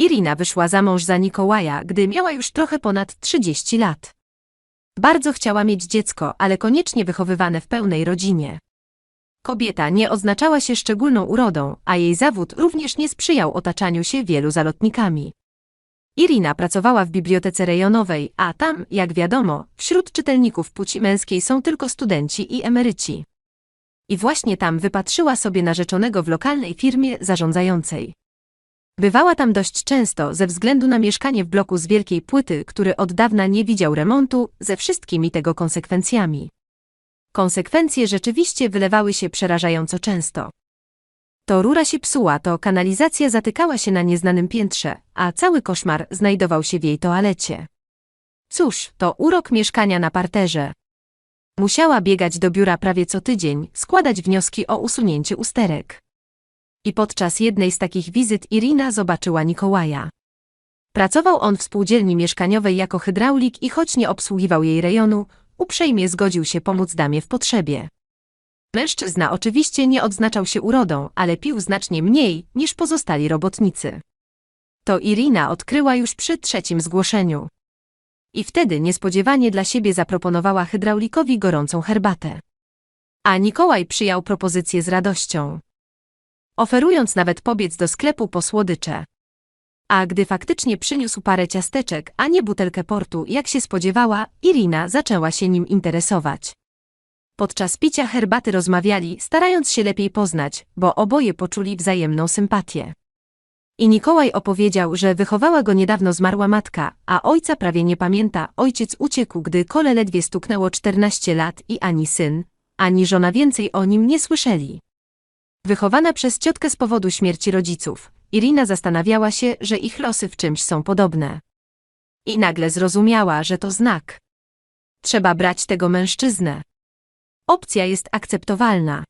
Irina wyszła za mąż za Nikołaja, gdy miała już trochę ponad 30 lat. Bardzo chciała mieć dziecko, ale koniecznie wychowywane w pełnej rodzinie. Kobieta nie oznaczała się szczególną urodą, a jej zawód również nie sprzyjał otaczaniu się wielu zalotnikami. Irina pracowała w bibliotece rejonowej, a tam, jak wiadomo, wśród czytelników płci męskiej są tylko studenci i emeryci. I właśnie tam wypatrzyła sobie narzeczonego w lokalnej firmie zarządzającej. Bywała tam dość często ze względu na mieszkanie w bloku z wielkiej płyty, który od dawna nie widział remontu, ze wszystkimi tego konsekwencjami. Konsekwencje rzeczywiście wylewały się przerażająco często. To rura się psuła, to kanalizacja zatykała się na nieznanym piętrze, a cały koszmar znajdował się w jej toalecie. Cóż, to urok mieszkania na parterze. Musiała biegać do biura prawie co tydzień, składać wnioski o usunięcie usterek. I podczas jednej z takich wizyt Irina zobaczyła Nikołaja. Pracował on w spółdzielni mieszkaniowej jako hydraulik i choć nie obsługiwał jej rejonu, uprzejmie zgodził się pomóc damie w potrzebie. Mężczyzna oczywiście nie odznaczał się urodą, ale pił znacznie mniej niż pozostali robotnicy. To Irina odkryła już przy trzecim zgłoszeniu. I wtedy niespodziewanie dla siebie zaproponowała hydraulikowi gorącą herbatę. A Nikołaj przyjął propozycję z radością. Oferując nawet pobiec do sklepu po słodycze. A gdy faktycznie przyniósł parę ciasteczek, a nie butelkę portu, jak się spodziewała, Irina zaczęła się nim interesować. Podczas picia herbaty rozmawiali, starając się lepiej poznać, bo oboje poczuli wzajemną sympatię. I Nikołaj opowiedział, że wychowała go niedawno zmarła matka, a ojca prawie nie pamięta. Ojciec uciekł, gdy kole ledwie stuknęło 14 lat i ani syn, ani żona więcej o nim nie słyszeli. Wychowana przez ciotkę z powodu śmierci rodziców, Irina zastanawiała się, że ich losy w czymś są podobne. I nagle zrozumiała, że to znak. Trzeba brać tego mężczyznę. Opcja jest akceptowalna.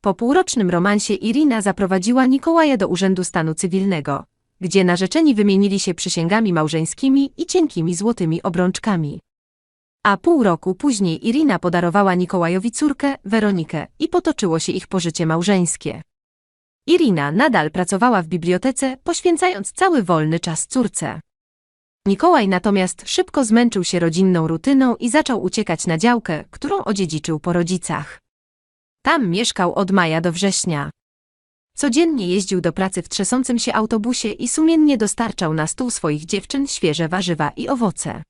Po półrocznym romansie Irina zaprowadziła Nikołaja do Urzędu Stanu Cywilnego, gdzie narzeczeni wymienili się przysięgami małżeńskimi i cienkimi złotymi obrączkami. A pół roku później Irina podarowała Nikołajowi córkę, Weronikę, i potoczyło się ich pożycie małżeńskie. Irina nadal pracowała w bibliotece, poświęcając cały wolny czas córce. Mikołaj natomiast szybko zmęczył się rodzinną rutyną i zaczął uciekać na działkę, którą odziedziczył po rodzicach. Tam mieszkał od maja do września. Codziennie jeździł do pracy w trzęsącym się autobusie i sumiennie dostarczał na stół swoich dziewczyn świeże warzywa i owoce.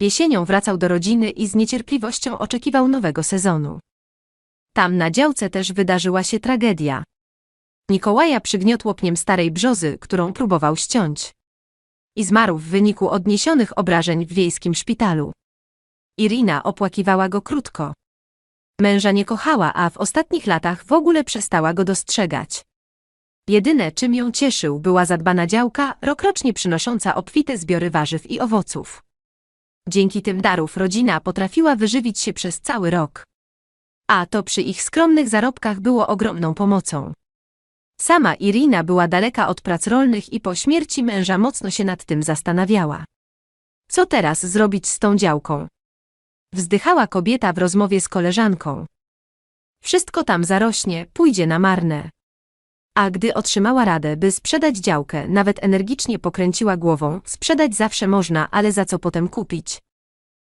Jesienią wracał do rodziny i z niecierpliwością oczekiwał nowego sezonu. Tam na działce też wydarzyła się tragedia. Mikołaja przygniotło pniem starej brzozy, którą próbował ściąć. I zmarł w wyniku odniesionych obrażeń w wiejskim szpitalu. Irina opłakiwała go krótko. Męża nie kochała, a w ostatnich latach w ogóle przestała go dostrzegać. Jedyne, czym ją cieszył, była zadbana działka, rokrocznie przynosząca obfite zbiory warzyw i owoców. Dzięki tym darów rodzina potrafiła wyżywić się przez cały rok. A to przy ich skromnych zarobkach było ogromną pomocą. Sama Irina była daleka od prac rolnych i po śmierci męża mocno się nad tym zastanawiała. Co teraz zrobić z tą działką? Wzdychała kobieta w rozmowie z koleżanką. Wszystko tam zarośnie, pójdzie na marne. A gdy otrzymała radę, by sprzedać działkę, nawet energicznie pokręciła głową, sprzedać zawsze można, ale za co potem kupić?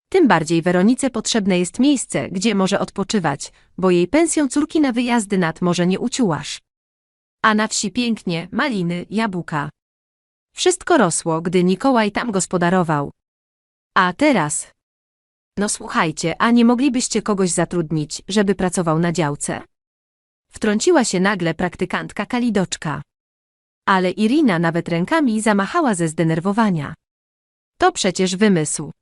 Tym bardziej Weronice potrzebne jest miejsce, gdzie może odpoczywać, bo jej pensją córki na wyjazdy nad morze nie uciułasz. A na wsi pięknie, maliny, jabłka. Wszystko rosło, gdy Mikołaj tam gospodarował. A teraz? No słuchajcie, a nie moglibyście kogoś zatrudnić, żeby pracował na działce? Wtrąciła się nagle praktykantka Kalidoczka. Ale Irina nawet rękami zamachała ze zdenerwowania. To przecież wymysł.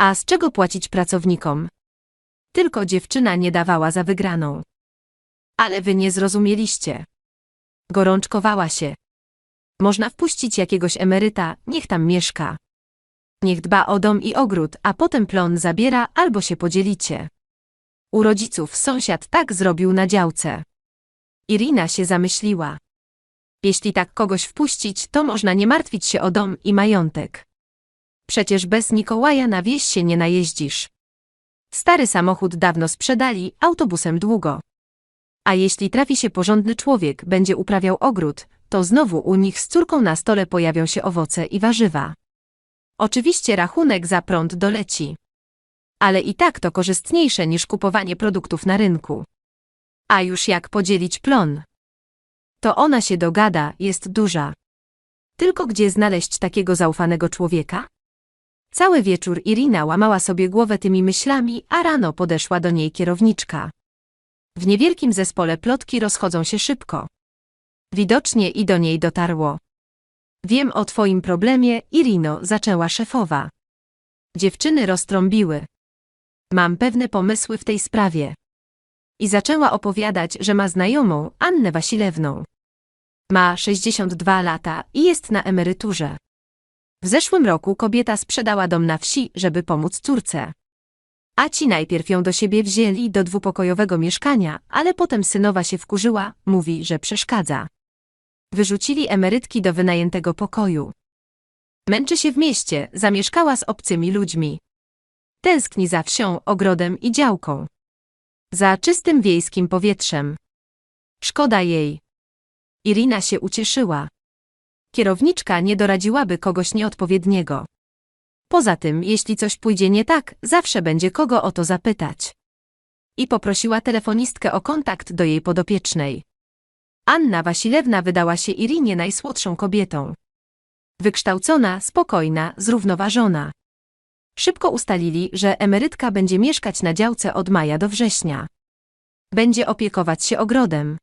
A z czego płacić pracownikom? Tylko dziewczyna nie dawała za wygraną. Ale wy nie zrozumieliście. Gorączkowała się. Można wpuścić jakiegoś emeryta, niech tam mieszka. Niech dba o dom i ogród, a potem plon zabiera albo się podzielicie. U rodziców sąsiad tak zrobił na działce. Irina się zamyśliła. Jeśli tak kogoś wpuścić, to można nie martwić się o dom i majątek. Przecież bez Mikołaja na wieś się nie najeździsz. Stary samochód dawno sprzedali, autobusem długo. A jeśli trafi się porządny człowiek, będzie uprawiał ogród, to znowu u nich z córką na stole pojawią się owoce i warzywa. Oczywiście rachunek za prąd doleci. Ale i tak to korzystniejsze niż kupowanie produktów na rynku. A już jak podzielić plon? To ona się dogada, jest duża. Tylko gdzie znaleźć takiego zaufanego człowieka? Cały wieczór Irina łamała sobie głowę tymi myślami, a rano podeszła do niej kierowniczka. W niewielkim zespole plotki rozchodzą się szybko. Widocznie i do niej dotarło. Wiem o twoim problemie, Irino, zaczęła szefowa. Dziewczyny roztrąbiły. Mam pewne pomysły w tej sprawie. I zaczęła opowiadać, że ma znajomą, Annę Wasilewną. Ma 62 lata i jest na emeryturze. W zeszłym roku kobieta sprzedała dom na wsi, żeby pomóc córce. A ci najpierw ją do siebie wzięli do dwupokojowego mieszkania, ale potem synowa się wkurzyła, mówi, że przeszkadza. Wyrzucili emerytki do wynajętego pokoju. Męczy się w mieście, zamieszkała z obcymi ludźmi. Tęskni za wsią, ogrodem i działką. Za czystym wiejskim powietrzem. Szkoda jej. Irina się ucieszyła. Kierowniczka nie doradziłaby kogoś nieodpowiedniego. Poza tym, jeśli coś pójdzie nie tak, zawsze będzie kogo o to zapytać. I poprosiła telefonistkę o kontakt do jej podopiecznej. Anna Wasilewna wydała się Irinie najsłodszą kobietą. Wykształcona, spokojna, zrównoważona. Szybko ustalili, że emerytka będzie mieszkać na działce od maja do września. Będzie opiekować się ogrodem.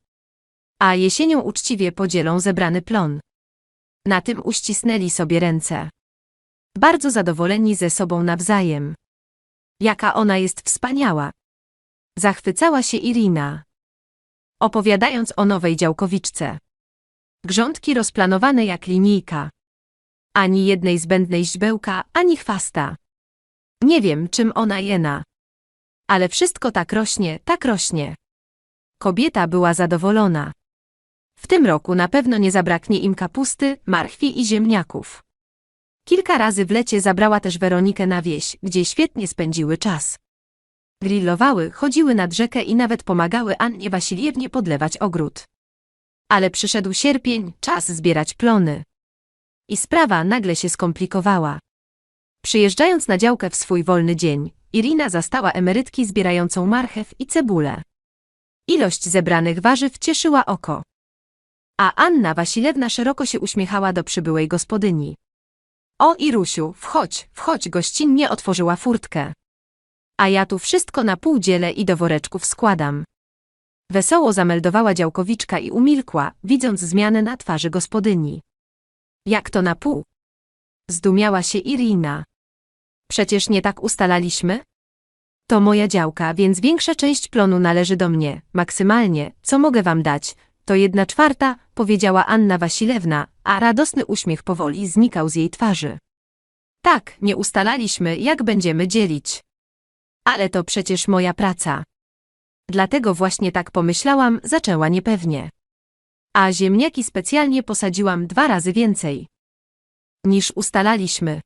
A jesienią uczciwie podzielą zebrany plon. Na tym uścisnęli sobie ręce. Bardzo zadowoleni ze sobą nawzajem. Jaka ona jest wspaniała. Zachwycała się Irina. Opowiadając o nowej działkowiczce. Grządki rozplanowane jak linijka. Ani jednej zbędnej źbełka, ani chwasta. Nie wiem, czym ona jena. Ale wszystko tak rośnie, tak rośnie. Kobieta była zadowolona. W tym roku na pewno nie zabraknie im kapusty, marchwi i ziemniaków. Kilka razy w lecie zabrała też Weronikę na wieś, gdzie świetnie spędziły czas. Grillowały, chodziły nad rzekę i nawet pomagały Annie Wasiliewnie podlewać ogród. Ale przyszedł sierpień, czas zbierać plony. I sprawa nagle się skomplikowała. Przyjeżdżając na działkę w swój wolny dzień, Irina zastała emerytki zbierającą marchew i cebulę. Ilość zebranych warzyw cieszyła oko. A Anna Wasilewna szeroko się uśmiechała do przybyłej gospodyni. O Irusiu, wchodź, wchodź, gościnnie otworzyła furtkę. A ja tu wszystko na pół dzielę i do woreczków składam. Wesoło zameldowała działkowiczka i umilkła, widząc zmianę na twarzy gospodyni. Jak to na pół? Zdumiała się Irina. Przecież nie tak ustalaliśmy? To moja działka, więc większa część plonu należy do mnie. Maksymalnie, co mogę wam dać, to jedna czwarta, powiedziała Anna Wasilewna, a radosny uśmiech powoli znikał z jej twarzy. Tak, nie ustalaliśmy, jak będziemy dzielić. Ale to przecież moja praca. Dlatego właśnie tak pomyślałam, zaczęła niepewnie. A ziemniaki specjalnie posadziłam dwa razy więcej. Niż ustalaliśmy.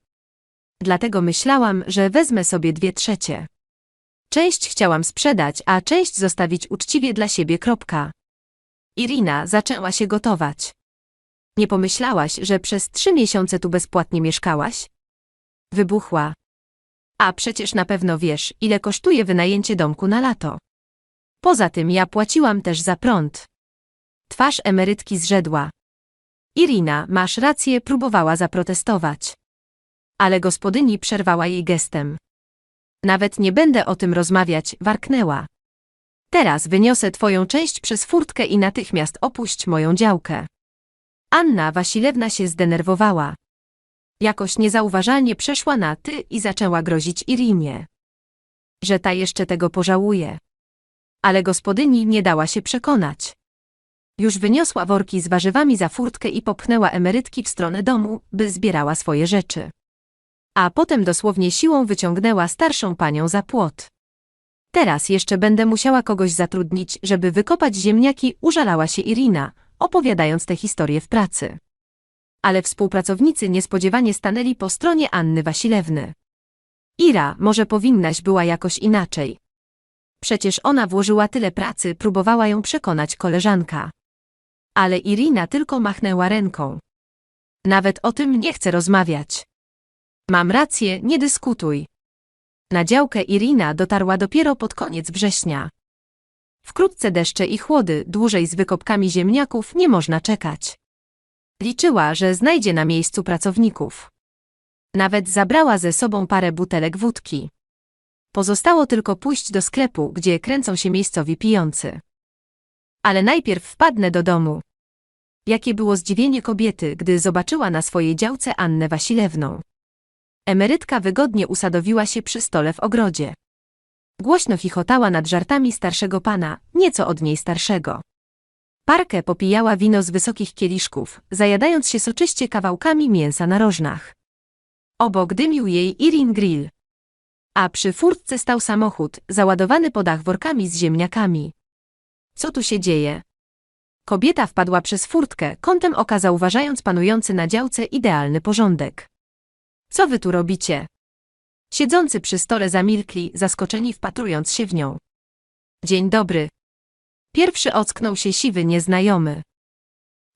Dlatego myślałam, że wezmę sobie dwie trzecie. Część chciałam sprzedać, a część zostawić uczciwie dla siebie. Kropka. Irina zaczęła się gotować. Nie pomyślałaś, że przez trzy miesiące tu bezpłatnie mieszkałaś? Wybuchła. A przecież na pewno wiesz, ile kosztuje wynajęcie domku na lato. Poza tym ja płaciłam też za prąd. Twarz emerytki zrzedła. Irina, masz rację, próbowała zaprotestować. Ale gospodyni przerwała jej gestem. Nawet nie będę o tym rozmawiać, warknęła. Teraz wyniosę twoją część przez furtkę i natychmiast opuść moją działkę. Anna Wasilewna się zdenerwowała. Jakoś niezauważalnie przeszła na ty i zaczęła grozić Irinie. Że ta jeszcze tego pożałuje. Ale gospodyni nie dała się przekonać. Już wyniosła worki z warzywami za furtkę i popchnęła emerytki w stronę domu, by zbierała swoje rzeczy. A potem dosłownie siłą wyciągnęła starszą panią za płot. Teraz jeszcze będę musiała kogoś zatrudnić, żeby wykopać ziemniaki, użalała się Irina, opowiadając tę historię w pracy. Ale współpracownicy niespodziewanie stanęli po stronie Anny Wasilewny. Ira, może powinnaś była jakoś inaczej. Przecież ona włożyła tyle pracy, próbowała ją przekonać koleżanka. Ale Irina tylko machnęła ręką. Nawet o tym nie chcę rozmawiać. Mam rację, nie dyskutuj. Na działkę Irina dotarła dopiero pod koniec września. Wkrótce deszcze i chłody, dłużej z wykopkami ziemniaków nie można czekać. Liczyła, że znajdzie na miejscu pracowników. Nawet zabrała ze sobą parę butelek wódki. Pozostało tylko pójść do sklepu, gdzie kręcą się miejscowi pijący. Ale najpierw wpadnę do domu. Jakie było zdziwienie kobiety, gdy zobaczyła na swojej działce Annę Wasilewną. Emerytka wygodnie usadowiła się przy stole w ogrodzie. Głośno chichotała nad żartami starszego pana, nieco od niej starszego. Parkę popijała wino z wysokich kieliszków, zajadając się soczyście kawałkami mięsa na rożnach. Obok dymił jej Irin Grill. A przy furtce stał samochód, załadowany po dach workami z ziemniakami. Co tu się dzieje? Kobieta wpadła przez furtkę, kątem oka zauważając panujący na działce idealny porządek. Co wy tu robicie? Siedzący przy stole zamilkli, zaskoczeni wpatrując się w nią. Dzień dobry. Pierwszy ocknął się siwy nieznajomy.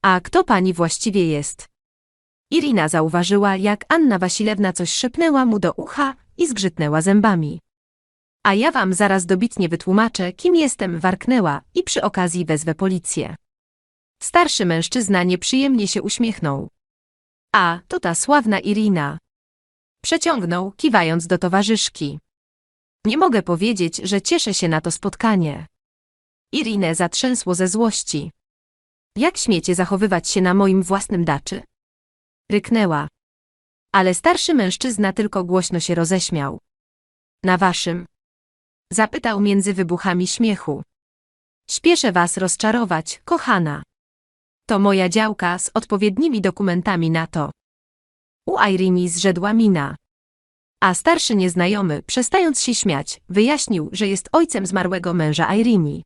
A kto pani właściwie jest? Irina zauważyła, jak Anna Wasilewna coś szepnęła mu do ucha i zgrzytnęła zębami. A ja wam zaraz dobitnie wytłumaczę, kim jestem, warknęła i przy okazji wezwę policję. Starszy mężczyzna nieprzyjemnie się uśmiechnął. A, to ta sławna Irina. Przeciągnął, kiwając do towarzyszki. Nie mogę powiedzieć, że cieszę się na to spotkanie. Irinę zatrzęsło ze złości. Jak śmiecie zachowywać się na moim własnym daczy? Ryknęła. Ale starszy mężczyzna tylko głośno się roześmiał. Na waszym? Zapytał między wybuchami śmiechu. Śpieszę was rozczarować, kochana. To moja działka z odpowiednimi dokumentami na to. U Irimi zrzedła mina. A starszy nieznajomy, przestając się śmiać, wyjaśnił, że jest ojcem zmarłego męża Irimi.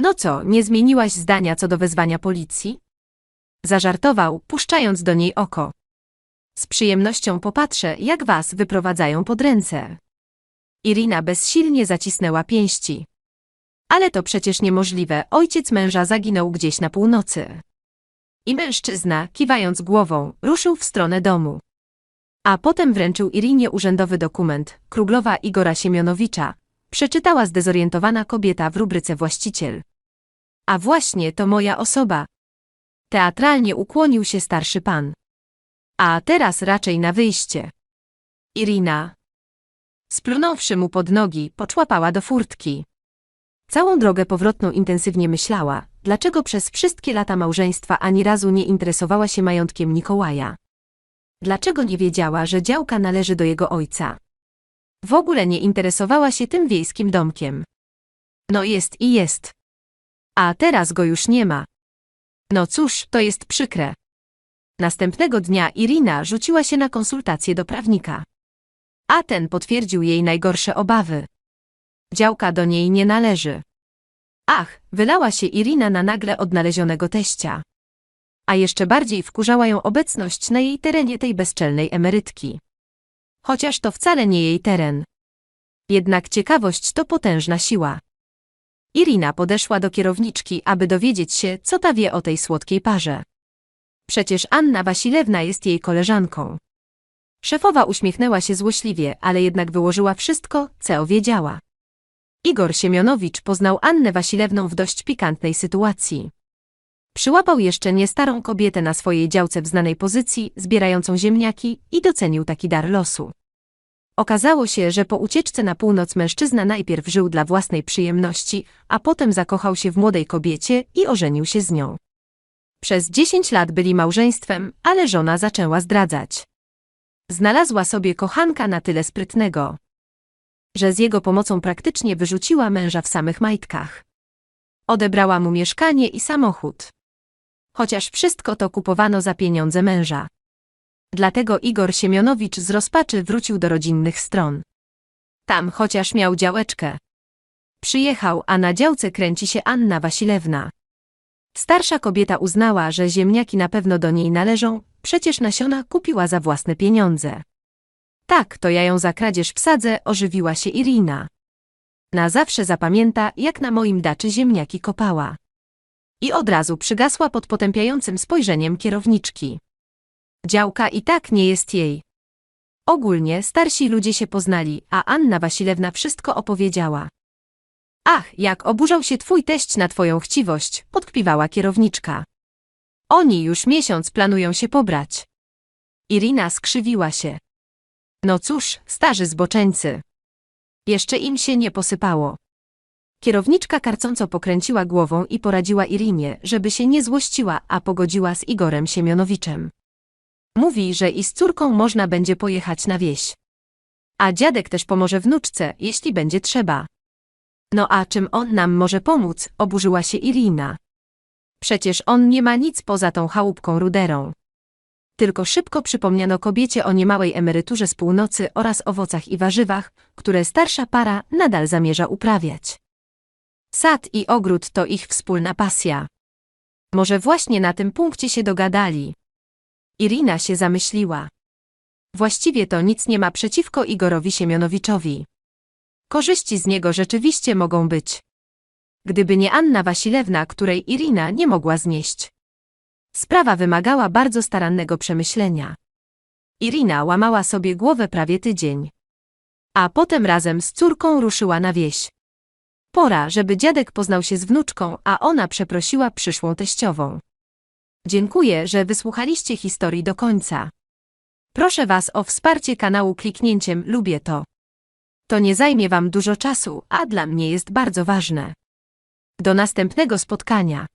No co, nie zmieniłaś zdania co do wezwania policji? Zażartował, puszczając do niej oko. Z przyjemnością popatrzę, jak was wyprowadzają pod ręce. Irina bezsilnie zacisnęła pięści. Ale to przecież niemożliwe, ojciec męża zaginął gdzieś na północy. I mężczyzna, kiwając głową, ruszył w stronę domu. A potem wręczył Irinie urzędowy dokument, Kruglowa Igora Siemionowicza, przeczytała zdezorientowana kobieta w rubryce właściciel. A właśnie to moja osoba. Teatralnie ukłonił się starszy pan. A teraz raczej na wyjście. Irina. Splunąwszy mu pod nogi, poczłapała do furtki. Całą drogę powrotną intensywnie myślała, dlaczego przez wszystkie lata małżeństwa ani razu nie interesowała się majątkiem Mikołaja. Dlaczego nie wiedziała, że działka należy do jego ojca? W ogóle nie interesowała się tym wiejskim domkiem. No jest i jest. A teraz go już nie ma. No cóż, to jest przykre. Następnego dnia Irina rzuciła się na konsultację do prawnika. A ten potwierdził jej najgorsze obawy. Działka do niej nie należy. Ach, wylała się Irina na nagle odnalezionego teścia. A jeszcze bardziej wkurzała ją obecność na jej terenie tej bezczelnej emerytki. Chociaż to wcale nie jej teren. Jednak ciekawość to potężna siła. Irina podeszła do kierowniczki, aby dowiedzieć się, co ta wie o tej słodkiej parze. Przecież Anna Wasilewna jest jej koleżanką. Szefowa uśmiechnęła się złośliwie, ale jednak wyłożyła wszystko, co wiedziała. Igor Siemionowicz poznał Annę Wasilewną w dość pikantnej sytuacji. Przyłapał jeszcze nie starą kobietę na swojej działce w znanej pozycji, zbierającą ziemniaki i docenił taki dar losu. Okazało się, że po ucieczce na północ mężczyzna najpierw żył dla własnej przyjemności, a potem zakochał się w młodej kobiecie i ożenił się z nią. Przez dziesięć lat byli małżeństwem, ale żona zaczęła zdradzać. Znalazła sobie kochanka na tyle sprytnego, że z jego pomocą praktycznie wyrzuciła męża w samych majtkach. Odebrała mu mieszkanie i samochód. Chociaż wszystko to kupowano za pieniądze męża. Dlatego Igor Siemionowicz z rozpaczy wrócił do rodzinnych stron. Tam chociaż miał działeczkę. Przyjechał, a na działce kręci się Anna Wasilewna. Starsza kobieta uznała, że ziemniaki na pewno do niej należą, przecież nasiona kupiła za własne pieniądze. Tak, to ja ją za kradzież wsadzę, ożywiła się Irina. Na zawsze zapamięta, jak na moim daczy ziemniaki kopała. I od razu przygasła pod potępiającym spojrzeniem kierowniczki. Działka i tak nie jest jej. Ogólnie starsi ludzie się poznali, a Anna Wasilewna wszystko opowiedziała. Ach, jak oburzał się twój teść na twoją chciwość, podkpiwała kierowniczka. Oni już miesiąc planują się pobrać. Irina skrzywiła się. No cóż, starzy zboczeńcy. Jeszcze im się nie posypało. Kierowniczka karcąco pokręciła głową i poradziła Irinie, żeby się nie złościła, a pogodziła z Igorem Siemionowiczem. Mówi, że i z córką można będzie pojechać na wieś. A dziadek też pomoże wnuczce, jeśli będzie trzeba. No a czym on nam może pomóc, oburzyła się Irina. Przecież on nie ma nic poza tą chałupką ruderą. Tylko szybko przypomniano kobiecie o niemałej emeryturze z północy oraz owocach i warzywach, które starsza para nadal zamierza uprawiać. Sad i ogród to ich wspólna pasja. Może właśnie na tym punkcie się dogadali. Irina się zamyśliła. Właściwie to nic nie ma przeciwko Igorowi Siemionowiczowi. Korzyści z niego rzeczywiście mogą być. Gdyby nie Anna Wasilewna, której Irina nie mogła znieść. Sprawa wymagała bardzo starannego przemyślenia. Irina łamała sobie głowę prawie tydzień. A potem razem z córką ruszyła na wieś. Pora, żeby dziadek poznał się z wnuczką, a ona przeprosiła przyszłą teściową. Dziękuję, że wysłuchaliście historii do końca. Proszę Was o wsparcie kanału kliknięciem lubię to. To nie zajmie Wam dużo czasu, a dla mnie jest bardzo ważne. Do następnego spotkania.